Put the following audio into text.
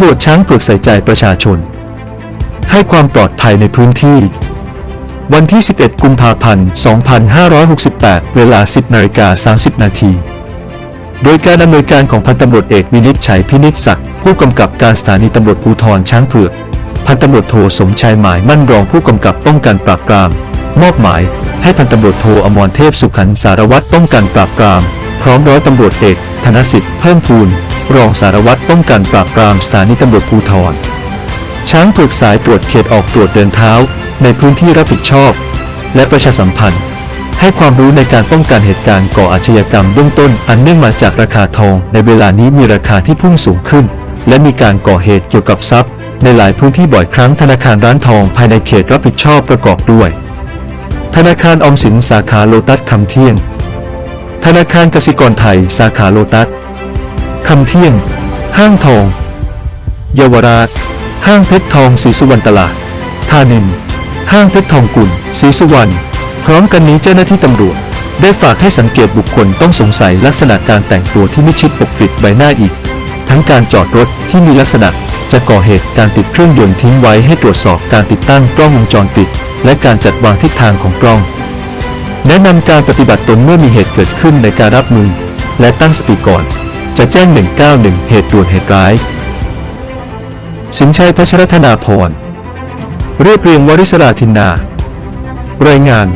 ำรวจช้างเผือกใส่ใจประชาชน ให้ความปลอดภัยในพื้นที่ วันที่ 11 กุมภาพันธ์ 2568 เวลา 10นาฬิกา30 นาทีโดยการดำเนินการของพันตำรวจเอกวินิจฉัยพินิจศักดิ์ผู้กำกับการสถานีตำรวจภูธรช้างเผือก พันตำรวจโทสมชายหมายมั่นรองผู้กำกับป้องกันปราบปราม มอบหมาย ให้พันตำรวจโทอมรเทพสุขันสารวัตรป้องกันปราบปราม พร้อมร้อยตำรวจเอกธนสิทธิ์เพิ่มพูน รองสารวัตรป้องกันปราบปรามสถานีตำรวจภูธรช้างเผือกสายตรวจเขตออกตรวจเดินเท้า ในพื้นที่รับผิดชอบ และประชาสัมพันธ์ ให้ความรู้ในการป้องกันเหตุการณ์ก่ออาชญากรรมเบื้องต้นอันเนื่องมาจากราคาทอง ในเวลานี้มีราคาที่พุ่งสูงขึ้น และมีการก่อเหตุเกี่ยวกับทรัพย์ ในหลายพื้นที่บ่อยครั้งธนาคารร้านทองภายในเขตรับผิดชอบประกอบด้วย ธนาคารออมสินสาขาโลตัสคำเที่ยงธนาคารกสิกรไทย สาขาโลตัส คำเที่ยง ห้างทอง เยาวราช ห้างเพชรทองศรีสุวรรณตลาดท่านิน ห้างเพชรทองกุลศรีสุวรรณ พร้อมกันนี้เจ้าหน้าที่ตำรวจ ได้ฝากให้สังเกตบุคคลต้องสงสัยลักษณะการแต่งตัวที่ไมิดชิดปกปิดใบหน้าอีก ทั้งการจอดรถที่มีลักษณะจะก่อเหตุการติดเครื่องยนต์ทิ้งไว้ให้ตรวจสอบการติดตั้งกล้องวงจรปิด และการจัดวางทิศทางของกล้อง แนะนำการปฏิบัติตนเมื่อมีเหตุเกิดขึ้นในการรับมือ และตั้งสติก่อน จะแจ้ง 191 เหตุด่วนเหตุร้าย สินชัยพัชรธนาพร เรียบเรียงวริศราธินนา รายงาน